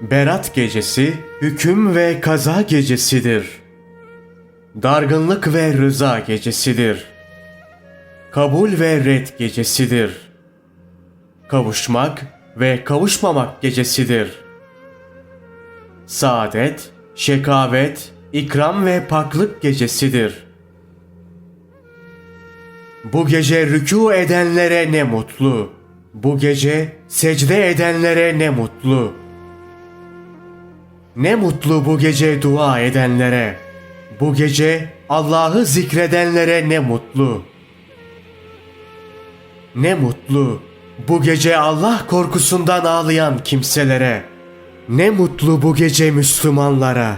Berat gecesi hüküm ve kaza gecesidir. Dargınlık ve rıza gecesidir. Kabul ve red gecesidir. Kavuşmak ve kavuşmamak gecesidir. Saadet, şekavet, ikram ve paklık gecesidir. Bu gece rükû edenlere ne mutlu. Bu gece secde edenlere ne mutlu. Ne mutlu bu gece dua edenlere. Bu gece Allah'ı zikredenlere ne mutlu. Ne mutlu bu gece Allah korkusundan ağlayan kimselere. Ne mutlu bu gece Müslümanlara.